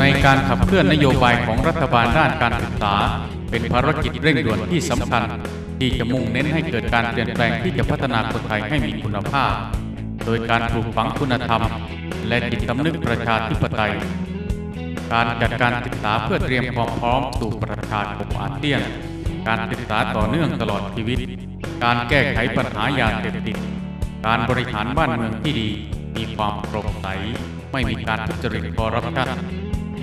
ในการขับเคลื่อนนโยบายของรัฐบาลด้านการศึกษา เป็นภารกิจเร่งด่วนที่สำคัญ ที่จะมุ่งเน้นให้เกิดการเปลี่ยนแปลงที่จะพัฒนาคนไทยให้มีคุณภาพ โดยการปลูกฝังคุณธรรม และจิตสำนึกประชาธิปไตย การจัดการศึกษาเพื่อเตรียมความพร้อมสู่ประชาคมอาเซียน การศึกษาต่อเนื่องตลอดชีวิต การแก้ไขปัญหายาเสพติด การบริหารบ้านเมืองที่ดี มีความโปร่งใส ไม่มีการทุจริตคอร์รัปชัน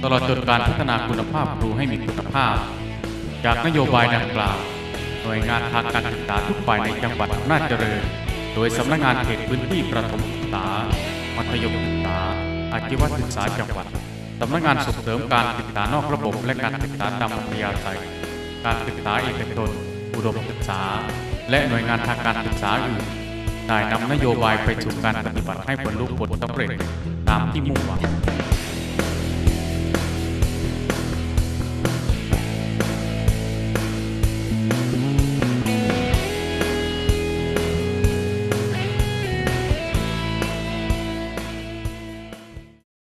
ตลอดจนการพัฒนาคุณภาพครูให้มีคุณภาพ จากนโยบายดังกล่าว หน่วยงานทางการศึกษาทุกฝ่ายในจังหวัดอำนาจเจริญ โดยสำนักงานเขตพื้นที่ประถมศึกษา มัธยมศึกษา อาชีวศึกษาจังหวัดสำนักงานส่งเสริมการศึกษานอกระบบและการศึกษาตามอัธยาศัยการศึกษาเอกชนอุดมศึกษา และหน่วยงานทางการศึกษาอื่นได้นำนโยบายไปสู่การปฏิบัติให้บรรลุผลสำเร็จตามที่มุ่งหวัง